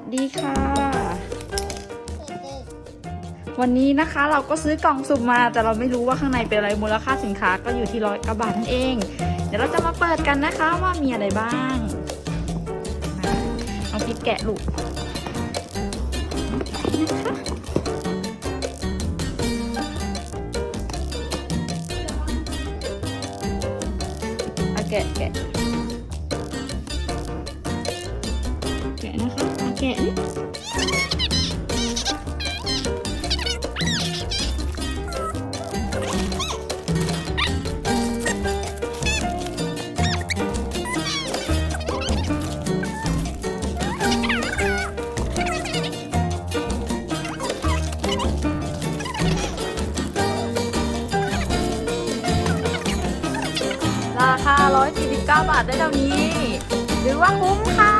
วัสดีค่ะ วันนี้นะคะเราก็ซื้อกล่องสุ่มมา แต่เราไม่รู้ว่าข้างในเป็นอะไรมูลค่าสินค้าก็อยู่ที่ร้อยกว่าบาทนั่นเอง เดี๋ยวเราจะมาเปิดกันนะคะว่ามีอะไรบ้างเอาพิษแกะลูกเอาแกะแกะแกะนะคะ เอาแกะนี่ราคา 149 บาทได้เท่านี้ หรือว่าคุ้มค่ะ